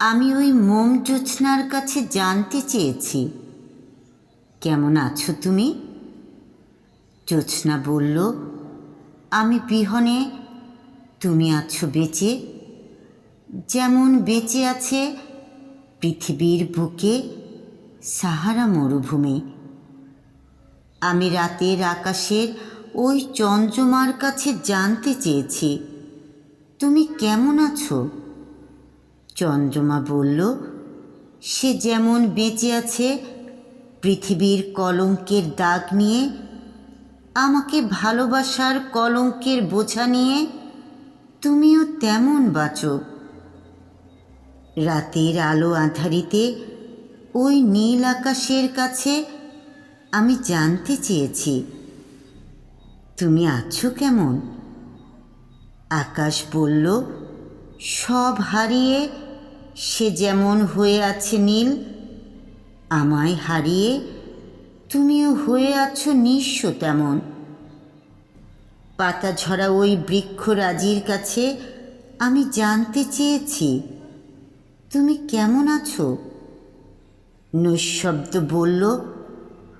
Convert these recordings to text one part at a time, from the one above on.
আমি ওই মোম জোৎস্নার কাছে জানতে চেয়েছি। কেমন আছো তুমি? জোৎস্না বলল, আমি বিহনে, তুমি আছো বেঁচে। যেমন বেঁচে আছে পৃথিবীর বুকে সাহারা মরুভূমি। আমি রাতের আকাশের ওই চন্দ্রমার কাছে জানতে চেয়েছি। তুমি কেমন আছো? চন্দ্রমা বলল, সে যেমন বেঁচে আছে, পৃথিবীর কলঙ্কের দাগ নিয়ে, আমাকে ভালোবাসার কলঙ্কের বোঝা নিয়ে, তুমিও তেমন বাঁচো। রাতের আলো আধারিতে ওই নীল আকাশের কাছে আমি জানতে চেয়েছি, তুমি আছো কেমন? আকাশ বলল, সব হারিয়ে সে যেমন হয়ে আছে নীল, আমায় হারিয়ে তুমিও হয়ে আছো নিঃস্ব তেমন। পাতা ঝরা ওই বৃক্ষরাজির কাছে আমি জানতে চেয়েছি, তুমি কেমন আছো? নৈশব্দ বলল,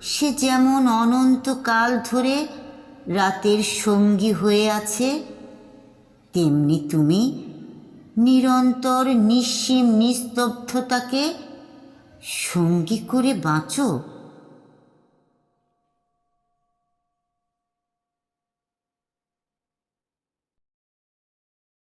সে যেমন অনন্তকাল ধরে রাতের সঙ্গী হয়ে আছে, তেমনি তুমি নিরন্তর নিঃসীম নিস্তব্ধতাকে সঙ্গী করে বাঁচো।